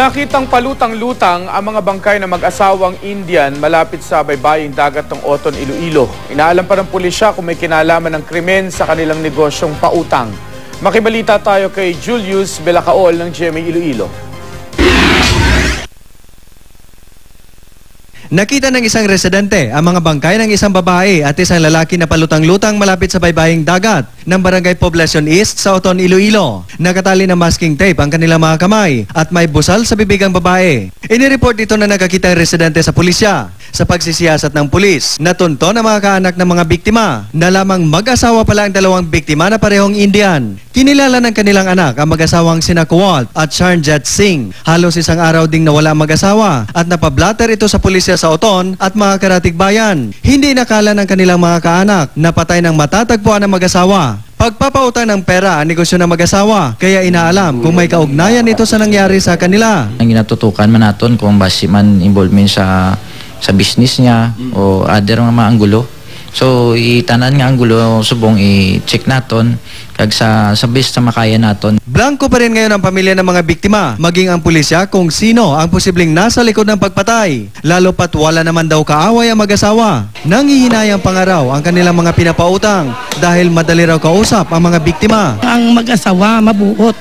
Nakitang palutang-lutang ang mga bangkay na mag-asawang Indian malapit sa baybaying dagat ng Oton, Iloilo. Inaalam pa ng pulisya kung may kinalaman ng krimen sa kanilang negosyong pautang. Makibalita tayo kay Julius Belacaol ng GMA Iloilo. Nakita ng isang residente ang mga bangkay ng isang babae at isang lalaki na palutang-lutang malapit sa baybaying dagat ng Barangay Poblacion East sa Oton, Iloilo. Nakatali ng masking tape ang kanilang mga kamay at may busal sa bibig ang babae. Inireport ito na nakakita ang residente sa pulisya. Sa pagsisiyasat ng pulis, natunto na mga kaanak ng mga biktima na lamang mag-asawa pala ang dalawang biktima na parehong Indian. Kinilala ng kanilang anak ang mag-asawang sina Kuwalt at Charnjat Singh. Halos isang araw ding nawala ang mag-asawa at napablatter ito sa pulisya sa Oton at mga karatig bayan. Hindi nakala ng kanilang mga kaanak na patay ng matatagpuan ng mag-asawa. Pagpapautang ng pera ang negosyo ng mag-asawa, kaya inaalam kung may kaugnayan ito sa nangyari sa kanila. ang ginatutukan man naton kung basi man involvement sa sa business niya o other nga mga anggulo. So itanan nga anggulo subong i-check naton kag sa sa best sa makaya naton. Blanco pa rin ngayon ang pamilya ng mga biktima, maging ang pulisya kung sino ang posibleng nasa likod ng pagpatay. Lalo pat wala naman daw kaaway ang mag-asawa. Nangihinayang pangaraw ang kanilang mga pinapautang dahil madali raw kausap ang mga biktima. ang mag-asawa mabuot.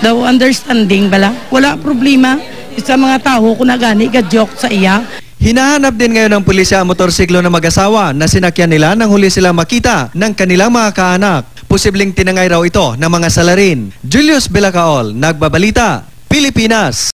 Daw understanding bala. Wala problema sa mga tao kung nagani ka joke sa iya. Hinahanap din ngayon ng pulisya ang motorsiklo ng mag-asawa na sinakyan nila nang huli sila makita ng kanilang mga kaanak. Posibleng tinangay raw ito ng mga salarin. Julius Belacaol, Nagbabalita, Pilipinas.